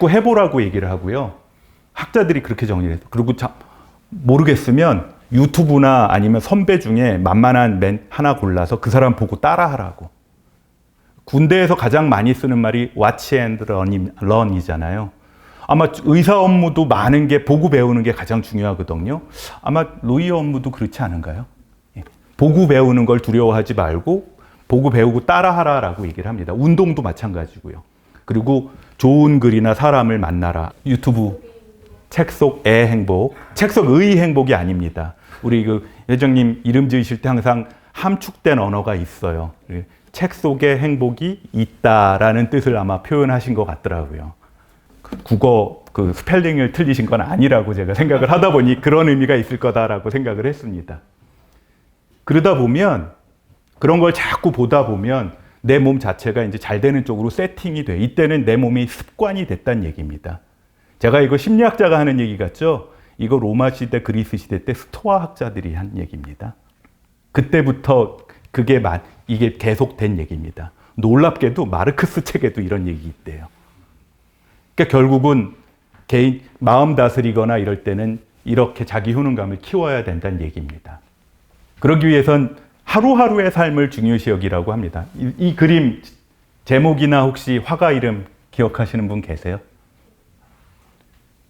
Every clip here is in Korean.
자꾸 해보라고 얘기를 하고요. 학자들이 그렇게 정리를 해요. 그리고 자, 모르겠으면 유튜브나 아니면 선배 중에 만만한 맨 하나 골라서 그 사람 보고 따라하라고. 군대에서 가장 많이 쓰는 말이 watch and learn, learn이잖아요. 아마 의사 업무도 많은 게 보고 배우는 게 가장 중요하거든요. 아마 로이어 업무도 그렇지 않은가요? 예. 보고 배우는 걸 두려워하지 말고 보고 배우고 따라하라라고 얘기를 합니다. 운동도 마찬가지고요. 그리고 좋은 글이나 사람을 만나라. 유튜브 책 속의 행복, 책 속 의 행복이 아닙니다. 우리 그 회장님 이름 지으실 때 항상 함축된 언어가 있어요. 책 속에 행복이 있다라는 뜻을 아마 표현하신 것 같더라고요. 국어 그 스펠링을 틀리신 건 아니라고 제가 생각을 하다 보니 그런 의미가 있을 거다라고 생각을 했습니다. 그러다 보면 그런 걸 자꾸 보다 보면 내 몸 자체가 이제 잘 되는 쪽으로 세팅이 돼. 이때는 내 몸이 습관이 됐다는 얘기입니다. 제가 이거 심리학자가 하는 얘기 같죠? 이거 로마 시대, 그리스 시대 때 스토아 학자들이 한 얘기입니다. 그때부터 그게 마, 이게 계속된 얘기입니다. 놀랍게도 마르크스 책에도 이런 얘기 있대요. 그러니까 결국은 개인 마음 다스리거나 이럴 때는 이렇게 자기 효능감을 키워야 된다는 얘기입니다. 그러기 위해선 하루하루의 삶을 중요시 여기라고 합니다. 이, 이 그림 제목이나 혹시 화가 이름 기억하시는 분 계세요?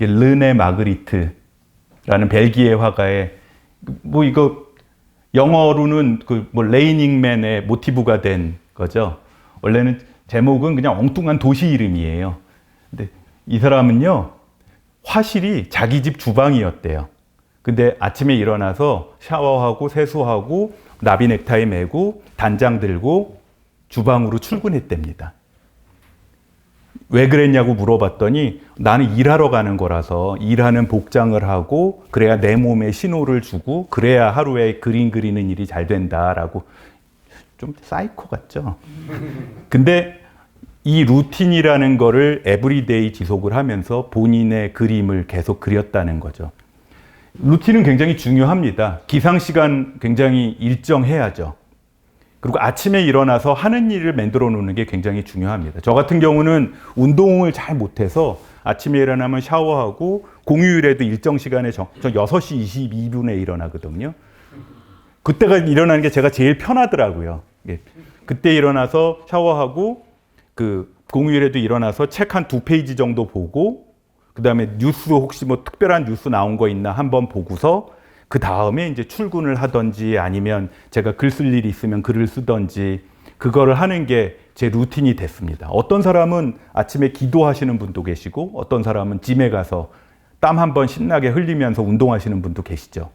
르네 마그리트라는 벨기에 화가의 뭐 이거 영어로는 그 뭐 레이닝맨의 모티브가 된 거죠. 원래는 제목은 그냥 엉뚱한 도시 이름이에요. 근데 이 사람은요 화실이 자기 집 주방이었대요. 근데 아침에 일어나서 샤워하고 세수하고 나비 넥타이 메고 단장 들고 주방으로 출근했답니다. 왜 그랬냐고 물어봤더니 나는 일하러 가는 거라서 일하는 복장을 하고 그래야 내 몸에 신호를 주고 그래야 하루에 그림 그리는 일이 잘 된다라고 좀 사이코 같죠. 근데 이 루틴이라는 거를 에브리데이 지속을 하면서 본인의 그림을 계속 그렸다는 거죠. 루틴은 굉장히 중요합니다. 기상 시간 굉장히 일정해야죠. 그리고 아침에 일어나서 하는 일을 만들어 놓는 게 굉장히 중요합니다. 저 같은 경우는 운동을 잘 못해서 아침에 일어나면 샤워하고 공휴일에도 일정 시간에 저, 저 6시 22분에 일어나거든요. 그때가 일어나는 게 제가 제일 편하더라고요. 예. 그때 일어나서 샤워하고 그 공휴일에도 일어나서 책 한 두 페이지 정도 보고 그 다음에 뉴스 혹시 뭐 특별한 뉴스 나온 거 있나 한번 보고서 그 다음에 이제 출근을 하든지 아니면 제가 글 쓸 일이 있으면 글을 쓰든지 그거를 하는 게 제 루틴이 됐습니다. 어떤 사람은 아침에 기도하시는 분도 계시고 어떤 사람은 짐에 가서 땀 한번 신나게 흘리면서 운동하시는 분도 계시죠.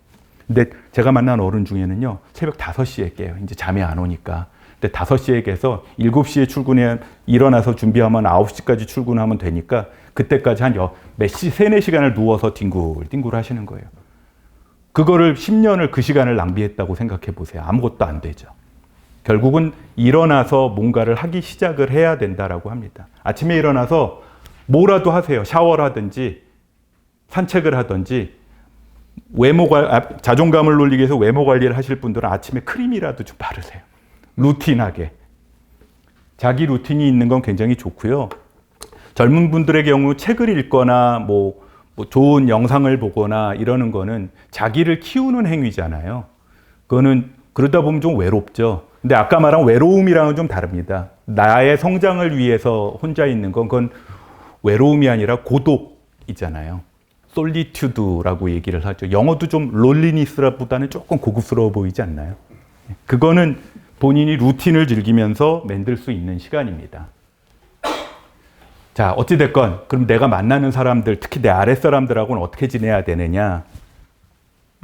근데 제가 만난 어른 중에는요, 새벽 5시에 깨요. 이제 잠이 안 오니까. 근데 5시에 깨서 7시에 출근해 일어나서 준비하면 9시까지 출근하면 되니까 그때까지 한 몇 시, 3, 4시간을 누워서 뒹굴뒹굴 하시는 거예요. 그거를 10년을 그 시간을 낭비했다고 생각해 보세요. 아무것도 안 되죠. 결국은 일어나서 뭔가를 하기 시작을 해야 된다라고 합니다. 아침에 일어나서 뭐라도 하세요. 샤워를 하든지 산책을 하든지 외모 관 자존감을 놀리기 위해서 외모 관리를 하실 분들은 아침에 크림이라도 좀 바르세요. 루틴하게. 자기 루틴이 있는 건 굉장히 좋고요. 젊은 분들의 경우 책을 읽거나 뭐, 뭐 좋은 영상을 보거나 이러는 거는 자기를 키우는 행위잖아요. 그거는 그러다 보면 좀 외롭죠. 근데 아까 말한 외로움이랑은 좀 다릅니다. 나의 성장을 위해서 혼자 있는 건 그건 외로움이 아니라 고독이잖아요. 솔리튜드라고 얘기를 하죠. 영어도 좀 롤리니스보다는 조금 고급스러워 보이지 않나요? 그거는 본인이 루틴을 즐기면서 만들 수 있는 시간입니다. 자, 어찌됐건, 그럼 내가 만나는 사람들, 특히 내 아랫사람들하고는 어떻게 지내야 되느냐.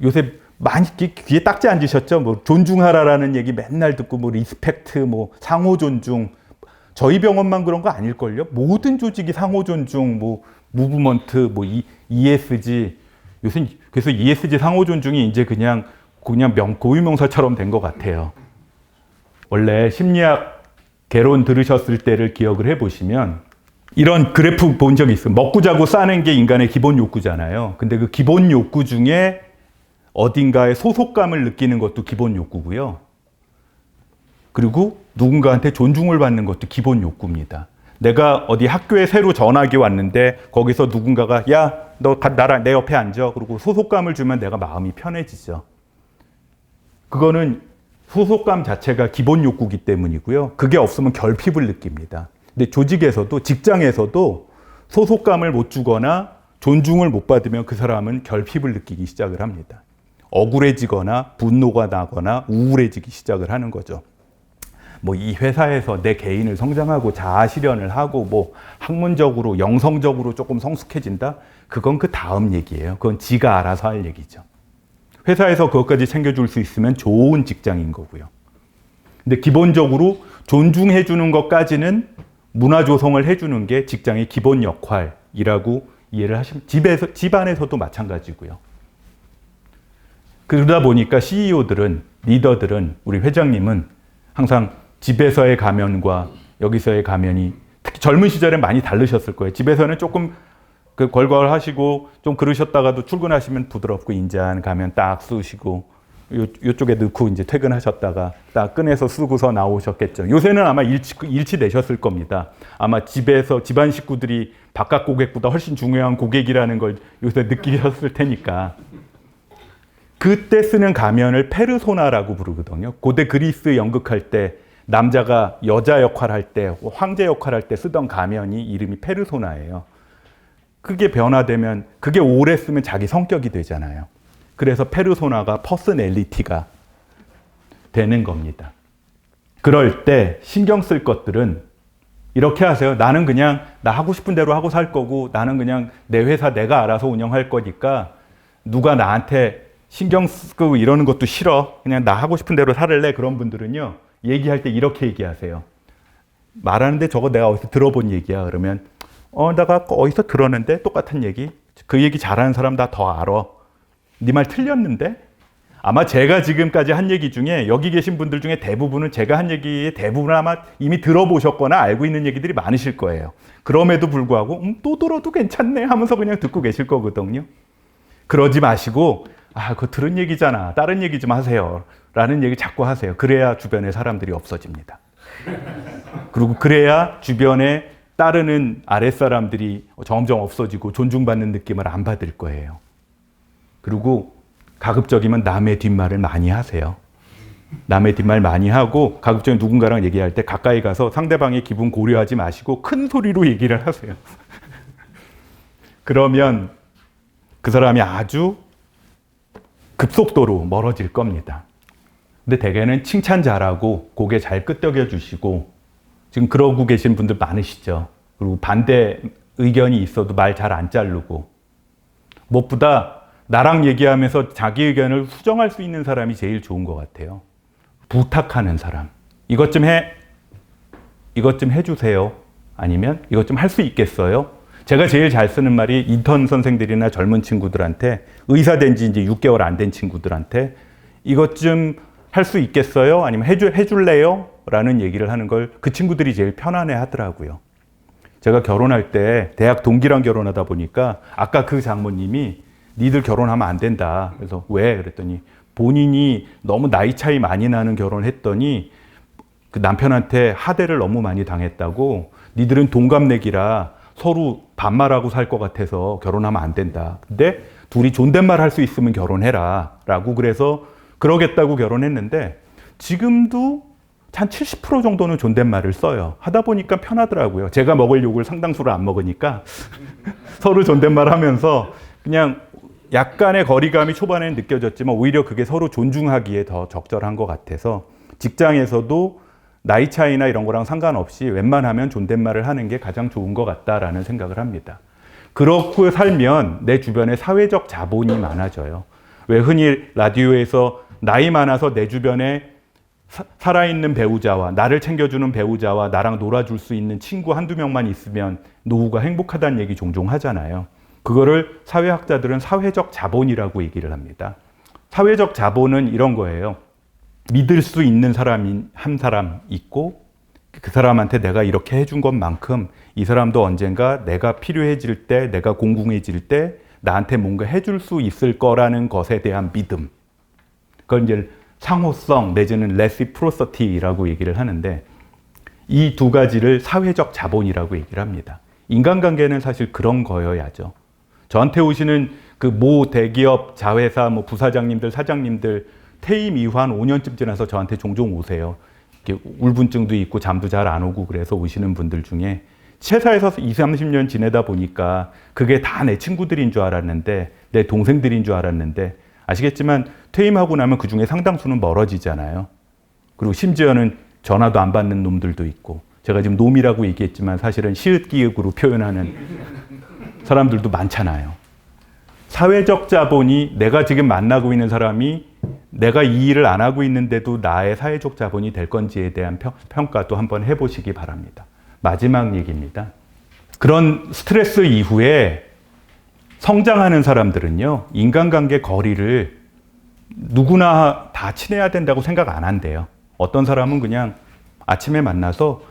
요새 많이 귀에 딱지 앉으셨죠? 뭐, 존중하라라는 얘기 맨날 듣고, 뭐, 리스펙트, 뭐, 상호 존중. 저희 병원만 그런 거 아닐걸요? 모든 조직이 상호 존중, 뭐, 무브먼트, 뭐, ESG. 요새, 그래서 ESG 상호 존중이 이제 그냥, 그냥 명, 고유명사처럼 된 것 같아요. 원래 심리학 개론 들으셨을 때를 기억을 해보시면, 이런 그래프 본 적이 있어요. 먹고 자고 싸는 게 인간의 기본 욕구잖아요. 근데 그 기본 욕구 중에 어딘가에 소속감을 느끼는 것도 기본 욕구고요. 그리고 누군가한테 존중을 받는 것도 기본 욕구입니다. 내가 어디 학교에 새로 전학이 왔는데 거기서 누군가가 야, 너 가- 나랑 내 옆에 앉아. 그리고 소속감을 주면 내가 마음이 편해지죠. 그거는 소속감 자체가 기본 욕구기 때문이고요. 그게 없으면 결핍을 느낍니다. 근데 조직에서도 직장에서도 소속감을 못 주거나 존중을 못 받으면 그 사람은 결핍을 느끼기 시작을 합니다. 억울해지거나 분노가 나거나 우울해지기 시작을 하는 거죠. 뭐 이 회사에서 내 개인을 성장하고 자아 실현을 하고 뭐 학문적으로 영성적으로 조금 성숙해진다. 그건 그 다음 얘기예요. 그건 지가 알아서 할 얘기죠. 회사에서 그것까지 챙겨줄 수 있으면 좋은 직장인 거고요. 근데 기본적으로 존중해 주는 것까지는 문화 조성을 해주는 게 직장의 기본 역할이라고 이해를 하시면 집에서 집안에서도 마찬가지고요. 그러다 보니까 CEO들은 리더들은 우리 회장님은 항상 집에서의 가면과 여기서의 가면이 특히 젊은 시절에 많이 다르셨을 거예요. 집에서는 조금 그 걸걸하시고 좀 그러셨다가도 출근하시면 부드럽고 인자한 가면 딱 쓰시고 요, 요쪽에 넣고 이제 퇴근하셨다가 딱 꺼내서 쓰고서 나오셨겠죠. 요새는 아마 일치, 일치되셨을 겁니다. 아마 집에서 집안 식구들이 바깥 고객보다 훨씬 중요한 고객이라는 걸 요새 느끼셨을 테니까. 그때 쓰는 가면을 페르소나라고 부르거든요. 고대 그리스 연극할 때 남자가 여자 역할 할 때, 황제 역할 할 때 쓰던 가면이 이름이 페르소나예요. 그게 변화되면 그게 오래 쓰면 자기 성격이 되잖아요. 그래서 페르소나가 퍼스널리티가 되는 겁니다. 그럴 때 신경 쓸 것들은 이렇게 하세요. 나는 그냥 나 하고 싶은 대로 하고 살 거고 나는 그냥 내 회사 내가 알아서 운영할 거니까 누가 나한테 신경 쓰고 이러는 것도 싫어. 그냥 나 하고 싶은 대로 살을래. 그런 분들은요. 얘기할 때 이렇게 얘기하세요. 말하는데 저거 내가 어디서 들어본 얘기야. 그러면 어, 내가 어디서 들었는데 똑같은 얘기. 그 얘기 잘하는 사람 다 더 알아. 네 말 틀렸는데? 아마 제가 지금까지 한 얘기 중에 여기 계신 분들 중에 대부분은 제가 한 얘기의 대부분 아마 이미 들어보셨거나 알고 있는 얘기들이 많으실 거예요. 그럼에도 불구하고 음, 또 들어도 괜찮네 하면서 그냥 듣고 계실 거거든요. 그러지 마시고 아, 그거 들은 얘기잖아. 다른 얘기 좀 하세요. 라는 얘기 자꾸 하세요. 그래야 주변에 사람들이 없어집니다. 그리고 그래야 주변에 따르는 아랫사람들이 점점 없어지고 존중받는 느낌을 안 받을 거예요. 그리고 가급적이면 남의 뒷말을 많이 하세요. 남의 뒷말 많이 하고 가급적이 누군가랑 얘기할 때 가까이 가서 상대방의 기분 고려하지 마시고 큰 소리로 얘기를 하세요. 그러면 그 사람이 아주 급속도로 멀어질 겁니다. 근데 대개는 칭찬 잘하고 고개 잘 끄덕여 주시고 지금 그러고 계신 분들 많으시죠. 그리고 반대 의견이 있어도 말 잘 안 자르고 무엇보다 나랑 얘기하면서 자기 의견을 수정할 수 있는 사람이 제일 좋은 것 같아요. 부탁하는 사람. 이것 좀 해. 이것 좀 해주세요. 아니면 이것 좀 할 수 있겠어요? 제가 제일 잘 쓰는 말이 인턴 선생들이나 젊은 친구들한테 의사 된 지 이제 6개월 안 된 친구들한테 이것 좀 할 수 있겠어요? 아니면 해줄, 해줄래요? 라는 얘기를 하는 걸 그 친구들이 제일 편안해 하더라고요. 제가 결혼할 때 대학 동기랑 결혼하다 보니까 아까 그 장모님이 니들 결혼하면 안 된다. 그래서 왜? 그랬더니 본인이 너무 나이 차이 많이 나는 결혼을 했더니 그 남편한테 하대를 너무 많이 당했다고 니들은 동갑내기라 서로 반말하고 살 것 같아서 결혼하면 안 된다. 근데 둘이 존댓말 할 수 있으면 결혼해라. 라고 그래서 그러겠다고 결혼했는데 지금도 한 70% 정도는 존댓말을 써요. 하다 보니까 편하더라고요. 제가 먹을 욕을 상당수를 안 먹으니까 서로 존댓말 하면서 그냥 약간의 거리감이 초반에는 느껴졌지만 오히려 그게 서로 존중하기에 더 적절한 것 같아서 직장에서도 나이 차이나 이런 거랑 상관없이 웬만하면 존댓말을 하는 게 가장 좋은 것 같다라는 생각을 합니다. 그렇고 살면 내 주변에 사회적 자본이 많아져요. 왜 흔히 라디오에서 나이 많아서 내 주변에 사, 살아있는 배우자와 나를 챙겨주는 배우자와 나랑 놀아줄 수 있는 친구 한두 명만 있으면 노후가 행복하다는 얘기 종종 하잖아요. 그거를 사회학자들은 사회적 자본이라고 얘기를 합니다. 사회적 자본은 이런 거예요. 믿을 수 있는 사람이 한 사람 있고 그 사람한테 내가 이렇게 해준 것만큼 이 사람도 언젠가 내가 필요해질 때, 내가 공공해질 때 나한테 뭔가 해줄 수 있을 거라는 것에 대한 믿음. 그건 이제 상호성 내지는 레시프로서티라고 얘기를 하는데 이 두 가지를 사회적 자본이라고 얘기를 합니다. 인간관계는 사실 그런 거여야죠. 저한테 오시는 그 모 대기업 자회사 뭐 부사장님들 사장님들 퇴임 이후 한 5년쯤 지나서 저한테 종종 오세요. 이렇게 울분증도 있고 잠도 잘 안 오고 그래서 오시는 분들 중에 회사에서 20, 30년 지내다 보니까 그게 다 내 친구들인 줄 알았는데 내 동생들인 줄 알았는데 아시겠지만 퇴임하고 나면 그 중에 상당수는 멀어지잖아요. 그리고 심지어는 전화도 안 받는 놈들도 있고 제가 지금 놈이라고 얘기했지만 사실은 시읒기읒으로 표현하는 사람들도 많잖아요. 사회적 자본이 내가 지금 만나고 있는 사람이 내가 이 일을 안 하고 있는데도 나의 사회적 자본이 될 건지에 대한 평, 평가도 한번 해보시기 바랍니다. 마지막 얘기입니다. 그런 스트레스 이후에 성장하는 사람들은요, 인간관계 거리를 누구나 다 친해야 된다고 생각 안 한대요. 어떤 사람은 그냥 아침에 만나서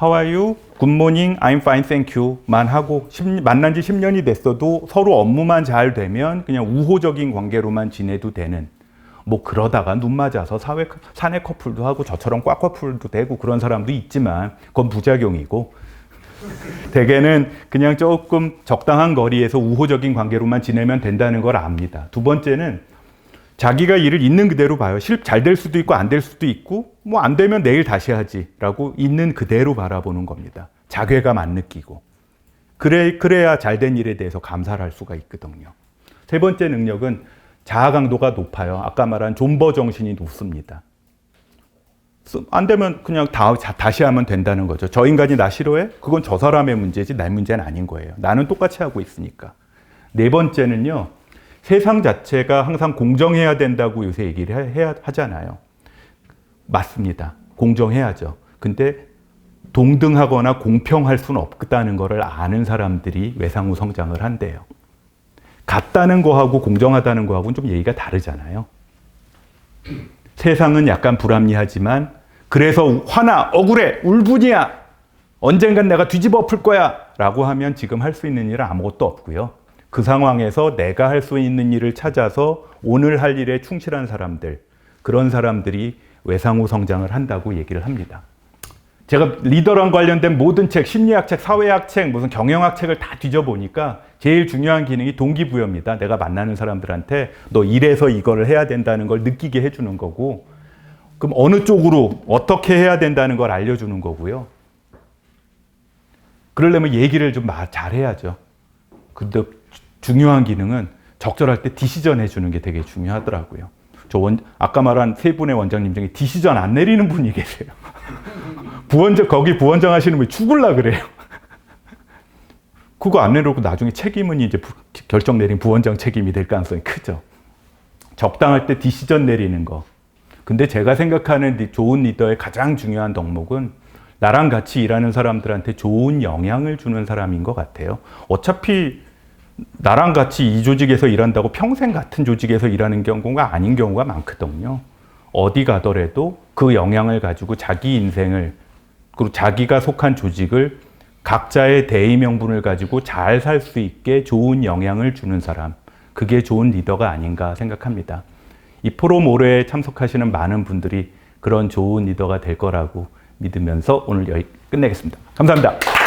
How are you? Morning. I'm fine. Thank you. 만 하고 10, 만난 지 10년이 됐어도 서로 업무만 잘 되면 그냥 우호적인 관계로만 지내도 되는 뭐 그러다가 눈 맞아서 사회 사내 커플도 하고 저처럼 꽉 커플도 되고 그런 사람도 있지만 그건 부작용이고 대개는 그냥 조금 적당한 거리에서 우호적인 관계로만 지내면 된다는 걸 압니다. 두 번째는 자기가 일을 있는 그대로 봐요. 잘될 수도 있고 안 될 수도 있고 뭐 안 되면 내일 다시 하지라고 있는 그대로 바라보는 겁니다. 자괴감 안 느끼고 그래 그래야 잘 된 일에 대해서 감사를 할 수가 있거든요. 세 번째 능력은 자아 강도가 높아요. 아까 말한 존버 정신이 높습니다. 안 되면 그냥 다, 다시 하면 된다는 거죠. 저 인간이 나 싫어해? 그건 저 사람의 문제지 내 문제는 아닌 거예요. 나는 똑같이 하고 있으니까. 네 번째는요. 세상 자체가 항상 공정해야 된다고 요새 얘기를 해야 하잖아요. 맞습니다. 공정해야죠. 근데 동등하거나 공평할 수는 없다는 것을 아는 사람들이 외상후 성장을 한대요. 같다는 거하고 공정하다는 거하고는 좀 얘기가 다르잖아요. 세상은 약간 불합리하지만 그래서 화나 억울해 울분이야 언젠간 내가 뒤집어 엎을 거야 라고 하면 지금 할 수 있는 일은 아무것도 없고요. 그 상황에서 내가 할 수 있는 일을 찾아서 오늘 할 일에 충실한 사람들, 그런 사람들이 외상후 성장을 한다고 얘기를 합니다. 제가 리더랑 관련된 모든 책, 심리학 책, 사회학 책, 무슨 경영학 책을 다 뒤져보니까 제일 중요한 기능이 동기부여입니다. 내가 만나는 사람들한테 너 이래서 이거를 해야 된다는 걸 느끼게 해주는 거고, 그럼 어느 쪽으로 어떻게 해야 된다는 걸 알려주는 거고요. 그러려면 얘기를 좀 잘 해야죠. 근데 중요한 기능은 적절할 때 디시전 해주는 게 되게 중요하더라고요. 저 원, 아까 말한 세 분의 원장님 중에 디시전 안 내리는 분이 계세요. 부원장, 거기 부원장 하시는 분이 죽을라 그래요. 그거 안 내놓고 나중에 책임은 이제 부, 결정 내린 부원장 책임이 될 가능성이 크죠. 적당할 때 디시전 내리는 거. 근데 제가 생각하는 좋은 리더의 가장 중요한 덕목은 나랑 같이 일하는 사람들한테 좋은 영향을 주는 사람인 것 같아요. 어차피 나랑 같이 이 조직에서 일한다고 평생 같은 조직에서 일하는 경우가 아닌 경우가 많거든요. 어디 가더라도 그 영향을 가지고 자기 인생을 그리고 자기가 속한 조직을 각자의 대의 명분을 가지고 잘 살 수 있게 좋은 영향을 주는 사람. 그게 좋은 리더가 아닌가 생각합니다. 이 포로모레에 참석하시는 많은 분들이 그런 좋은 리더가 될 거라고 믿으면서 오늘 여기 끝내겠습니다. 감사합니다.